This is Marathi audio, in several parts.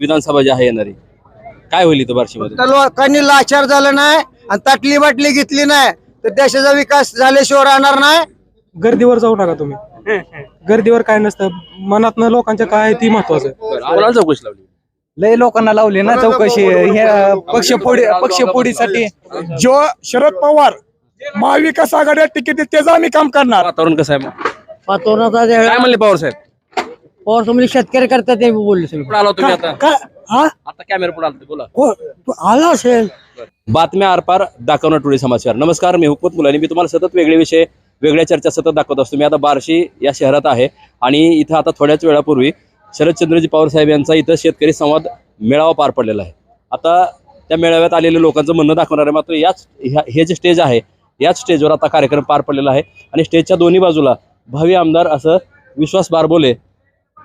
विधानसभा जी आहे येणारी. काय होईल इथं बार्शीमध्ये? लोकांनी लाचार झालं नाही आणि ताटली बाटली घेतली नाही. तर देशाचा विकास झाल्याशिवाय राहणार नाही. गर्दीवर जाऊ नका तुम्ही. गर्दीवर काय नसतं. मनातनं लोकांच्या काय आहे ती महत्वाचं कोणाला चौकशी लावली? लय लोकांना लावली ना चौकशी हे पक्षपोडी पक्षपोडीसाठी जो शरद पवार महाविकास आघाडीला तिकीट देत त्याचं आम्ही काम करणार. वातावरण कसं आहे मग? पातोरणाचा काय म्हणले पवार साहेब? पवार तुम्ही शेतकरी करतात ते बोलले आला तुम्ही आता? हा? कॅमेरा पुढे आला बोला. को- आला असेल? बातम्या आरपार दाखवणार टोळी समाचार. नमस्कार मी हुकमत मुलानी. मी तुम्हाला सतत वेगळे विषय वेगळ्या चर्चा सतत दाखवत असतो. मी आता बार्शी या शहरात आहे आणि इथं आता थोड्याच वेळापूर्वी शरदचंद्रजी पवार साहेब यांचा इथं शेतकरी संवाद मेळावा पार पडलेला आहे. आता त्या मेळाव्यात आलेल्या लोकांचं म्हणणं दाखवणार आहे मात्र याच ह्या- हे जे स्टेज आहे याच स्टेजवर आता कार्यक्रम पार पडलेला आहे. आणि स्टेजच्या दोन्ही बाजूला भावी आमदार असं विश्वास बारबोले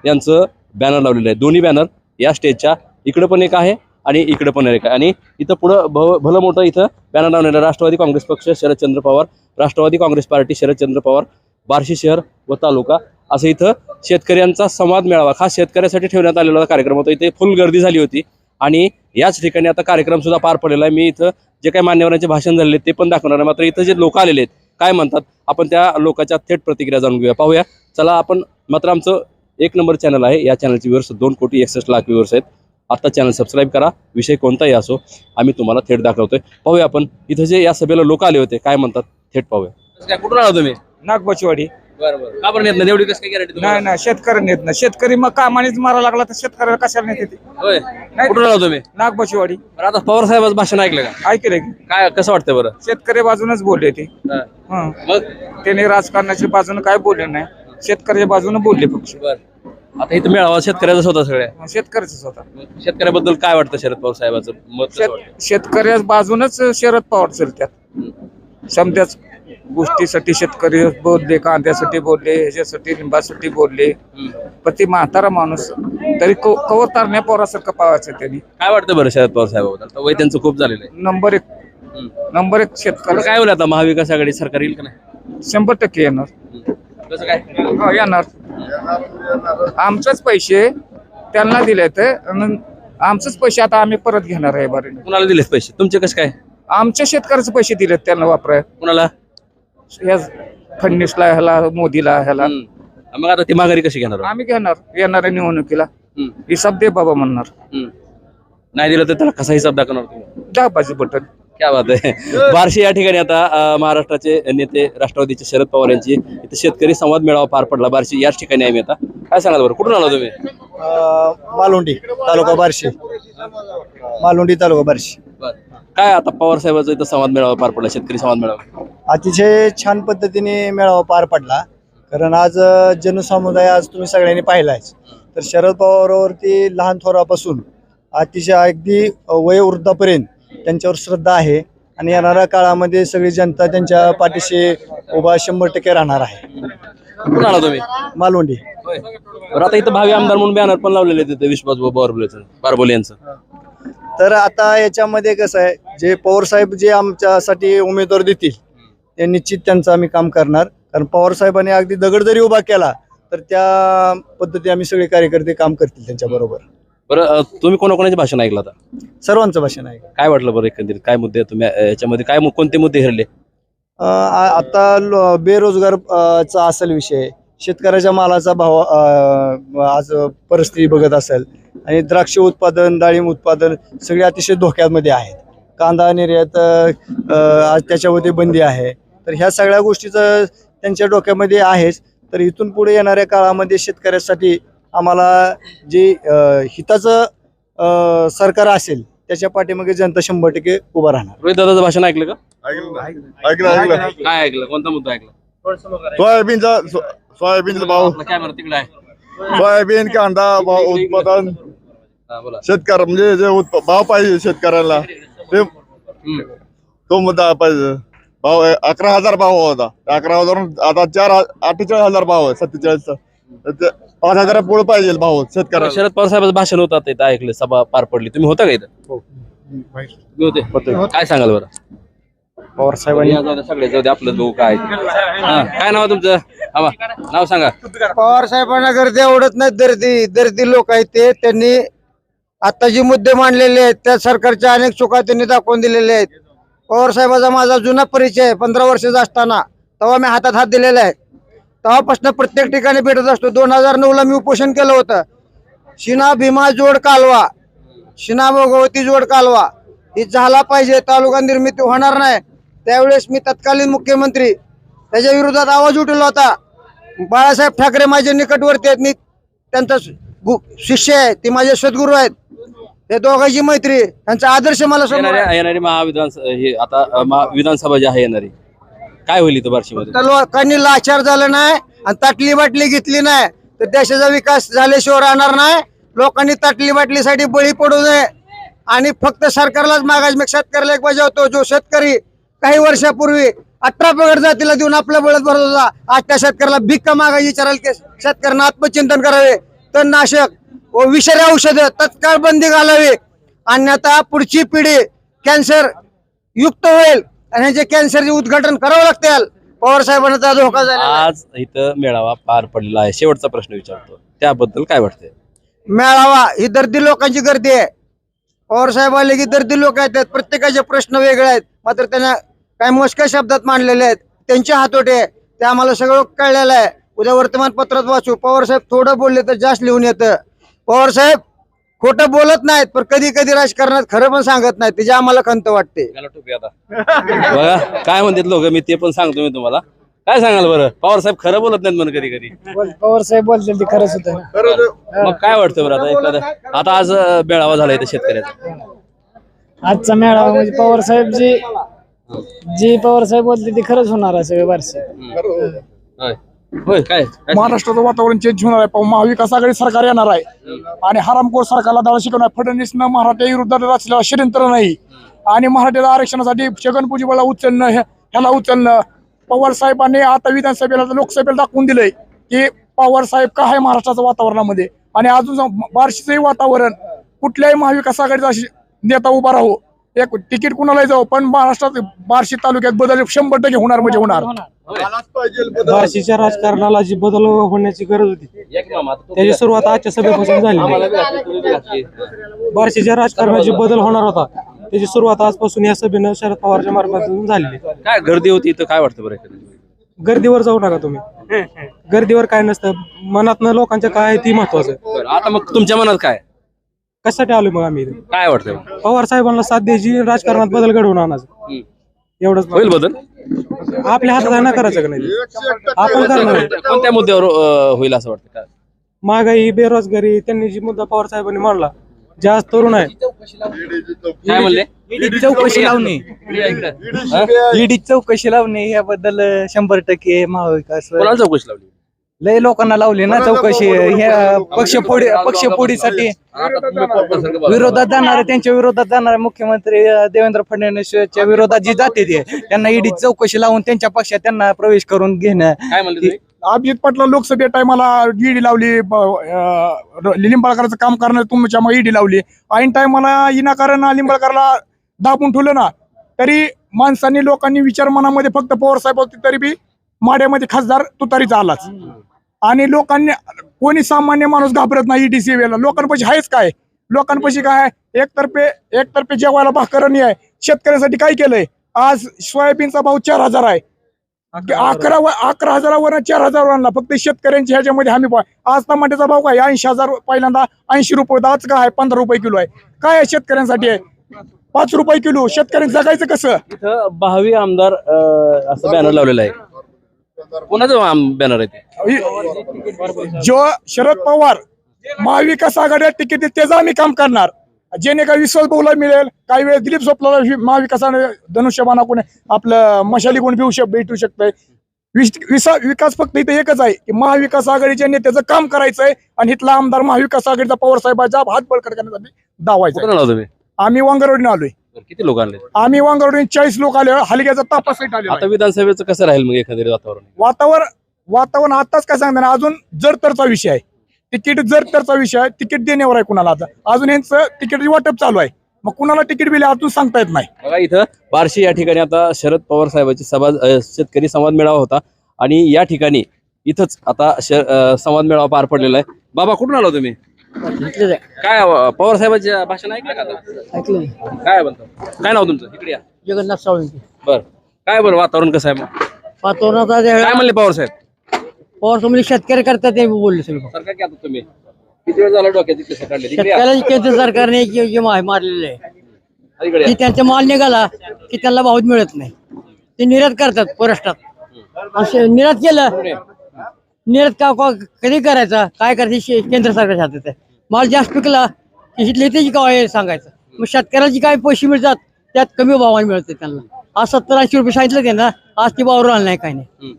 यांचं बॅनर लावलेलं आहे. दोन्ही बॅनर या स्टेजच्या इकडं पण एक आहे आणि इकडं पण एक आहे. आणि इथं पुढं भ भलं मोठं इथं बॅनर लावलेलं राष्ट्रवादी काँग्रेस पक्ष Sharadchandra Pawar. Rashtravadi Congress party Sharadchandra Pawar. Barshi शहर व तालुका. असं इथं शेतकऱ्यांचा संवाद मेळावा. खास शेतकऱ्यासाठी ठेवण्यात आलेला कार्यक्रम होता. इथे फुल गर्दी झाली होती. आणि याच ठिकाणी आता कार्यक्रम सुद्धा पार पडलेला आहे. मी इथं जे काही मान्यवरांचे भाषण झालेले आहेत ते पण दाखवणार आहे. मात्र इथं जे लोक आलेले आहेत काय म्हणतात? आपण त्या लोकांच्या थेट प्रतिक्रिया जाणून घेऊया. पाहूया. चला आपण मात्र आमचं एक नंबर चॅनल आहे. या चॅनलचे व्ह्यूअर्स दोन कोटी एकसष्ट लाख व्ह्यूअर्स आहेत. आता चॅनल सबस्क्राईब करा. विषय कोणताही असो आम्ही तुम्हाला थेट दाखवतोय. पाहूया आपण इथं जे या सभेला लोक आले होते काय म्हणतात? थेट पाहूया. काय कुठून आला तुम्ही? नागबचवाडी बरं बरं. का बरं येत नाही? एवढी कसं काय गॅरंटी नाही नाही शेतकऱ्यांनी येत नाही. शेतकरी मग कामानेच मारा लागला तर शेतकऱ्याला कशाला नाही येते? होय. कुठून आला तुम्ही? नागबचवाडी बरं आता पवार साहेबांचं भाषण ऐकलं का? ऐकले की. काय कसं वाटतं बरं? शेतकरी बाजूनच बोलले ते. हा. हं. मग? त्याने राजकारणाच्या बाजूनं काय बोलले नाही. शेतकऱ्याच्या बाजूने बोलले पक्ष बरं. आता इथं मेळावा शेतकऱ्याचाच होता सगळ्या. शेतकऱ्याच होता. मग शेतकऱ्याबद्दल काय वाटतं शरद पवार साहेबाचं? मत कसं वाटतं? शेत शेतकऱ्या बाजूनच शरद पवार चालतात समध्याच गोष्टीसाठी शेतकरी बोलले कांद्यासाठी बोलले ह्याच्यासाठी लिंबासाठी बोलले. हम्म. पण ती म्हातारा माणूस तरी कव- कवर तारण्या पोरासारखं पावायचं त्यांनी. काय वाटतं बरं शरद पवार साहेबाबद्दल? आता वय त्यांचं खूप झालेलं आहे. नंबर एक. हम्म. नंबर एक शेतकरी. काय होईल आता? महाविकास आघाडी सरकार येईल का नाही? शंभर टक्के येणार. हम्म. कसं काय? हो, येणार. आमचेच पैसे त्यांना दिले तर आमचेच पैसे आता आम्ही परत घेणार आहे बरे. कुणाला दिलेत पैसे? तुमचे कसं काय? आमच्या शेतकऱ्याचे पैसे दिलेत त्यांना वापराय. कुणाला? या फडणवीसला ह्याला मोदीला ह्याला. हम्म. मग आता ती माघारी कशी घेणार? आम्ही घेणार. येणाऱ्या निवडणुकीला. हम्म. हिसाब दे बाबा म्हणणार. हम्म. नाही दिलं तर त्याला कसा हिसाब दाखवणार तुम्ही? दाबाजी बटन. क्या बात आहे बार्शी या ठिकाणी आता महाराष्ट्राचे नेते राष्ट्रवादीचे शरद पवार यांची इथे शेतकरी संवाद मेळावा पार पडला. बार्शी याच ठिकाणी मी आता. काय सांगाल बरं? कुठून आला तुम्ही? मालुंडी तालुका बार्शी. मालुंडी तालुका बार्शी. काय आता पवार साहेबाचा इथं संवाद मेळावा पार पडला शेतकरी संवाद मेळावा? अतिशय छान पद्धतीने मेळावा पार पडला. कारण आज जनसमुदाय आज तुम्ही सगळ्यांनी पाहिलाच तर शरद पवारवरती लहान थोरापासून अतिशय अगदी वयोवृद्धापर्यंत त्यांच्यावर श्रद्धा आहे आणि येणाऱ्या काळामध्ये सगळी जनता त्यांच्या पाठीशी उभा शंभर टक्के राहणार आहे. कुठून आला तुम्ही? मालवंडी बरं आता इथं भावी आमदार म्हणून बॅनर पण लावलेले तिथे विश्वास बारबोलेचं बारबोले यांचं. तर आता याच्यामध्ये कसं आहे जे पवार साहेब जे आमच्यासाठी उमेदवार देतील ते निश्चित त्यांचं आम्ही काम करणार. कारण पवार साहेबांनी अगदी दगड जरी उभा केला तर त्या पद्धती आम्ही सगळे कार्यकर्ते काम करतील त्यांच्या बरोबर. बरं तुम्ही कोणाकोणाचे भाषण ऐकलं आता? सर्वांचं भाषण आहे. काय वाटलं बरं एकंदरीत? काय मुद्दे तुम्ही अं, याच्यामध्ये? काय मु- कोणते मुद्दे हरले? अं, आ- आता लो- बेरोजगार अं, चा असेल विषय. शेतकऱ्याच्या मालाचा भाव अं, आज परिस्थिती बघत असेल. आणि द्राक्ष उत्पादन डाळिंब उत्पादन सगळे अतिशय धोक्यामध्ये आहेत. कांदा निर्यात अं, आज त्याच्यामध्ये बंदी आहे. तर ह्या सगळ्या गोष्टीचं त्यांच्या डोक्यामध्ये आहेच. तर इथून पुढे येणाऱ्या काळामध्ये शेतकऱ्यासाठी आम्हाला जे हिताचं सरकार असेल त्याच्या पाठीमागे जनता शंभर टक्के उभा राहणार. रोहित दादाचं भाषण ऐकलं का? ऐकलं ऐकलं काय ऐकलं? कोणता मुद्दा ऐकला? सोयाबीनचा सोयाबीनचा भाव. आपला कॅमेरा तिकडे आहे. सोयाबीन कांदा भाव उत्पादन. हा, बोला. शेतकऱ्या म्हणजे जे उत्प- भाव पाहिजे शेतकऱ्याला ते. तो मुद्दा पाहिजे. भाव. अकरा हजार भाव होता. अकरा हजार आता चार अठ्ठेचाळीस हजार भाव आहे सत्तेचाळीस पाच हजार पुढे पाहिजे भाव शेतकऱ्याला. शरद पवार साहेबांचं भाषण होतं आता इथं ऐकलं सभा पार पडली. तुम्ही होता का इथं? तुम्ही होते? काय सांगाल बरं? पवार साहेबांनी सगळे जाऊ दे आपलं बघू काय? हा, काय नाव आहे तुमचं? हा बा, नाव सांगा. पवार साहेबांना गर्दी आवडत नाही दर्दी. दर्दी लोक आहेत ते. त्यांनी आता जे मुद्दे मांडलेले आहेत त्या सरकारच्या अनेक चुका त्यांनी दाखवून दिलेल्या आहेत. पवार साहेबाचा माझा जुना परिचय आहे पंधरा वर्षाचा असताना तेव्हा मी हातात हात दिलेला आहे. तेव्हापासून प्रत्येक ठिकाणी भेटत असतो. दोन हजार नऊला मी उपोषण केलं होतं. शिना भीमा जोड कालवा. शिना भगवती जोड कालवा. ही झाला पाहिजे तालुका निर्मिती होणार नाही. त्यावेळेस मी तत्कालीन मुख्यमंत्री त्याच्या विरोधात आवाज उठवला होता. बाळासाहेब ठाकरे माझे निकटवर्ती आहेत. मी त्यांचा गु- शिष्य आहे. ते माझे सद्गुरू आहेत. हे दोघांची मैत्री त्यांचा आदर्श मला समोर येणारी महाविधान आता विधानसभा जी आहे येणारी काय होईल इथं बार्शीमध्ये? तर लोकांनी लाचार झालं नाही आणि ताटली बाटली घेतली नाही. तर देशाचा विकास झाल्याशिवाय राहणार नाही. लोकांनी ताटली बाटलीसाठी बळी पडू नये. आणि फक्त सरकारलाच मागास मी शेतकऱ्याला एक बजावतो जो शेतकरी काही वर्षापूर्वी अठरा पगड जातीला देऊन आपल्या बळत भरत होता. आज त्या शेतकऱ्याला भिक्का मागायची विचारायला की शेतकऱ्यांना आत्मचिंतन करावे. तणनाशक व विषारी औषधं तत्काळ बंदी घालावी. अन्यथा पुढची पिढी कॅन्सर युक्त होईल. आणि ह्याचे कॅन्सरचे उद्घाटन करावं लागतील पवार साहेबांना धोका झाला आज इथं मेळावा पार पडलेला आहे. शेवटचा प्रश्न विचारतो. त्याबद्दल काय वाटतंय? मेळावा ही दर्दी लोकांची गर्दी आहे. पवार साहेब आले की दर्दी लोक आहेत प्रत्येकाचे प्रश्न वेगळे आहेत. मात्र त्यांना काही मोजक्या शब्दात मांडलेले आहेत. त्यांचे हातोटे. ते आम्हाला सगळं कळलेलं आहे. उद्या वर्तमानपत्रात वाचू. पवार साहेब थोडं बोलले तर जास्त लिहून येतं. पवार साहेब खोटं बोलत नाहीत पण कधी कधी राजकारणात खरं पण सांगत नाहीत. त्याची आम्हाला खंत वाटते. त्याला टोपी आता. बघा काय म्हणतात लोक? मी ते पण सांगतो मी तुम्हाला. काय सांगाल बरं? पवार साहेब खरं बोलत नाहीत म्हणून कधी कधी. पवार साहेब बोलतील ते खरंच होतं. मग काय वाटतं बरं आता? एखादं आता आज अं, मेळावा झाला इथं शेतकऱ्याचा. आजचा मेळावा म्हणजे पवार साहेब जी जी पवार साहेब बोलते ते खरंच होणार आहे सगळे बारसे. होय. होय काय? काय महाराष्ट्राचं वातावरण चेंज होणार आहे. महाविकास आघाडी सरकार येणार आहे. आणि हरामखोर सरकारला दाळ शिकवणार फडणवीसनं मराठा विरुद्ध रचलेला षडयंत्र नाही. आणि मराठ्याला आरक्षणासाठी छगन भुजबळला उचलणं ह्या- ह्याला उचलणं. पवार साहेबांनी आता विधानसभेला लोकसभेला दाखवून दिलंय की पवार साहेब काय आहे महाराष्ट्राच्या वातावरणामध्ये? आणि अजून बार्शीचंही वातावरण. कुठल्याही महाविकास आघाडीचा नेता उभा राहू. एक तिकीट कुणालाही जाऊ पण महाराष्ट्रात बार्शी तालुक्यात बदल शंभर टक्के होणार म्हणजे होणार. बार्शीच्या राजकारणाला जी बदल होण्याची गरज होती त्याची सुरुवात आजच्या सभेपासून झाली. बार्शीच्या राजकारणाची बदल होणार होता त्याची सुरुवात आजपासून या सभेनं शरद पवारच्या मार्फतून झालेली. काय गर्दी होती इथं? काय वाटतं बरं? गर्दीवर जाऊ नका तुम्ही. गर्दीवर काय नसतं मनातनं लोकांच्या काय आहे ती महत्वाचं आता मग तुमच्या मनात काय? कशासाठी आलोय मग आम्ही इथे? काय वाटतं पवार साहेबांना साथ द्यायची राजकारणात बदल घडवून आणायचं. हम्म. एवढंच होईल बदल? आपल्या हातात आहे ना करायचं का नाही? आपण करणार आहे. कोणत्या मुद्द्यावर अं, होईल असं वाटतं काय महागाई बेरोजगारी त्यांनी जी मुद्दा पवार साहेबांनी मांडला जे आज तरुण आहे. काय म्हणले? चौकशी लावणे. हा? ईडी चौकशी लावणे याबद्दल शंभर टक्के महाविकास. कोणाला चौकशी लावली? लय लोकांना लावली ना चौकशी. पक्षफोडीसाठी आता तुम्ही मतदारसंघ बघा. विरोधात जाणारे त्यांच्या विरोधात जाणारे मुख्यमंत्री देवेंद्र फडणवीसच्या विरोधात जी जाते ते त्यांना ईडी चौकशी लावून त्यांच्या पक्षात त्यांना प्रवेश करून घेणं. अभिजित पाटला लोकसभे टायमाला ईडी लावली लिंबाळकरचं काम करणार तुमच्या मग ईडी लावली. ऐन टायमाला विनाकारण लिंबाळकरला दाबून ठेवलं ना तरी माणसांनी लोकांनी विचार मनामध्ये फक्त पवार साहेब होते तरी बी माड्यामध्ये खासदार तुतारीचा आलाच. आणि लोकांनी कोणी सामान्य माणूस घाबरत नाही ईडी सेवेला लोकांपाशी आहेच काय? लोकांपाशी काय? आहे एकतर्फे एकतर्फे जेवायला भाकरणी आहे. शेतकऱ्यांसाठी काय केलंय? आज सोयाबीनचा भाव चार हजार आहे. अकरा व- अकरा हजारावर चार हजार आणला. फक्त शेतकऱ्यांच्या ह्याच्यामध्ये हमी भाव. आज टमाट्याचा भाव काय? ऐंशी हजार पहिल्यांदा ऐंशी रुपये. आज काय पंधरा रुपये किलो आहे. काय आहे शेतकऱ्यांसाठी? आहे पाच रुपये किलो. शेतकऱ्यांनी जगायचं कसं? भावी आमदार असं बॅनर लावलेलं आहे. कोणाचं बॅनर आहे जो शरद पवार महाविकास आघाडी तिकीट देत त्याचं आम्ही काम करणार. जेणे काही विश्वास बहुला मिळेल काही वेळेस दिलीप सोपला महाविकास धनुष्यबाणा कोणी आपलं मशाली कोण भेटू शक भेटू शकतंय. विकास फक्त इथे एकच आहे की महाविकास आघाडीच्या नेत्याचं काम करायचंय आणि इथला आमदार महाविकास आघाडीचा पवार साहेबाचा हात बळकट करण्यासाठी दावायचा आम्ही वांगरवडीने आलोय. किती लोक आणले आम्ही वांगरवडीने चाळीस लोक आले हलग्याचा तापासाठी आले आता विधानसभेचं कसं राहील मग एखादं वातावरण? वातावरण वातावरण आताच काय सांगताना अजून जर तरचा विषय आहे. तिकीट जर तरचा विषय आहे तिकीट देण्यावर आहे कुणाला आता. अजून यांचं तिकीट वाटप चालू आहे. मग कुणाला तिकीट दिले अजून सांगता येत नाही. बघा इथं बार्शी या ठिकाणी आता शरद पवार साहेबांची सभा शेतकरी संवाद मेळावा होता. आणि या ठिकाणी इथंच आता संवाद मेळावा पार पडलेला आहे. बाबा कुठून आला तुम्ही? काय अं, पवार साहेबांचे भाषण ऐकलं का आता? ऐकलं काय म्हणतो? काय नाव तुमचं? इकडे या. जगन्नाथ सावंत बर. काय बरं वातावरण कसं आहे मग? वातावरणाचा काय म्हणले पवार साहेब? पवार तुम्ही शेतकरी करतात ते बोलले सगळं. सरकार काय आता तुम्ही? किती वेळ झाला डोक्यात इकडे काढले इकडे या. शेतकऱ्याची केंद्र सरकारने जे जे मा- मारलेलं आहे. इकडे की या. त्यांचा माल निघाला की त्यांना भाव मिळत नाही. ते निर्यात करतात परराष्ट्रात. असे निर्यात केलं निर्यात का का- कधी करायचा? काय करायचं? शे- केंद्र सरकारच्या हातात आहे माल जास्त पिकला की इथले त्याची काय सांगायचं? मग शेतकऱ्याची काय पैसे मिळतात त्यात कमी भावाने मिळते त्यांना. आज सत्तर ऐंशी रुपये सांगितलं त्यांना आज ते भाव राहिला नाही काही नाही. हम्म.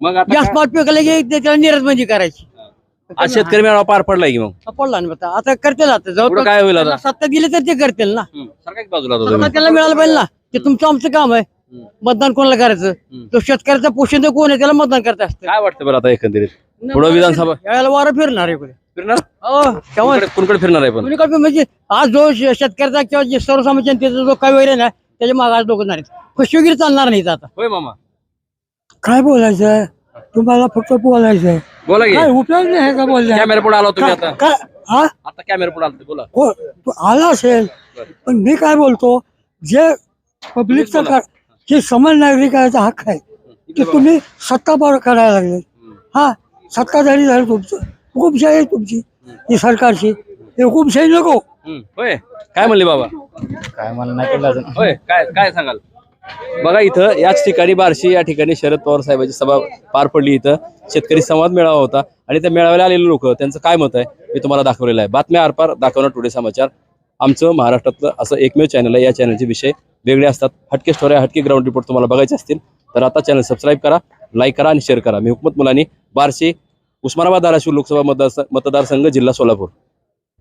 मग आता जास्त माल पिकला की ते त्याला निर्यात बंदी करायची? आज शेतकरी मेळावा पार पडलाय की मग? पडला ना आता. आता करतील आता. पुढं काय होईल आता? त्यांना सत्ता दिली तर ते करतील ना. हम्म. सरकार बाजूला आता सत्ता तुम्ही त्याला मिळालं पाहिजे ना. ते तुमचं आमचं काम आहे. मतदान कोणाला करायचं? तो शेतकऱ्याचा पोषण तर कोण आहे? त्याला मतदान करता असतं. काय वाटतं बरं आता एकंदरीत? पुढं विधानसभा यावेळेला वारं फिरणार आहे पुढे फिरणार? हो तेव्हा कुणीकडे- कुणीकडे फिरणार आहे पण? कोणी काय म्हणजे आज जो शेतकऱ्याचा किंवा जे सर्वसामान्य जनतेचा जो काही आहे ना त्याच्यामागे आज लोक नाही फसवेगिरी चालणार नाही आता. होय मामा. काय बोलायचं? तुम्हाला फक्त बोलायचं बोला उपयोग नाही का बोलण्या कॅमेरा पुढे आला तुम्ही आता. काय हा? आता कॅमेरा पुढे आला बोला. हो तो आला असेल. पण मी काय बोलतो? जे पब्लिकचा का- जे समान नागरिकाचा हक्क आहे. ते तुम्ही सत्ता पार करायला लागले. हा सत्ताधारी झाली तुमचं. हुकुमशाही आहे तुमची. ही सरकारची. ही हुकुमशाही नको. हम्म. होय. काय म्हणले बाबा? काय मला नाही कळलं अजून. होय. काय काय सांगाल? बघा इथं याच ठिकाणी बार्शी या ठिकाणी शरद पवार साहेबांची सभा पार पडली इथं. शेतकरी संवाद मेळावा होता. आणि त्या मेळाव्याला आलेले लोक त्यांचं काय मत आहे मी तुम्हाला दाखवलेलं आहे. बातम्या आरपार दाखवणार टुडे समाचार. आमचं महाराष्ट्रातलं असं एकमेव चॅनल आहे. या चॅनलचे विषय वेगळे असतात. हटके स्टोऱ्या हटके ग्राउंड रिपोर्ट तुम्हाला बघायचे असतील. तर आता चॅनल सबस्क्राईब करा लाईक करा आणि शेअर करा. मी हुकमत मुलांनी बारशे उस्मानाबाद धाराशिव लोकसभा मतदार मतदारसंघ जिल्हा सोलापूर.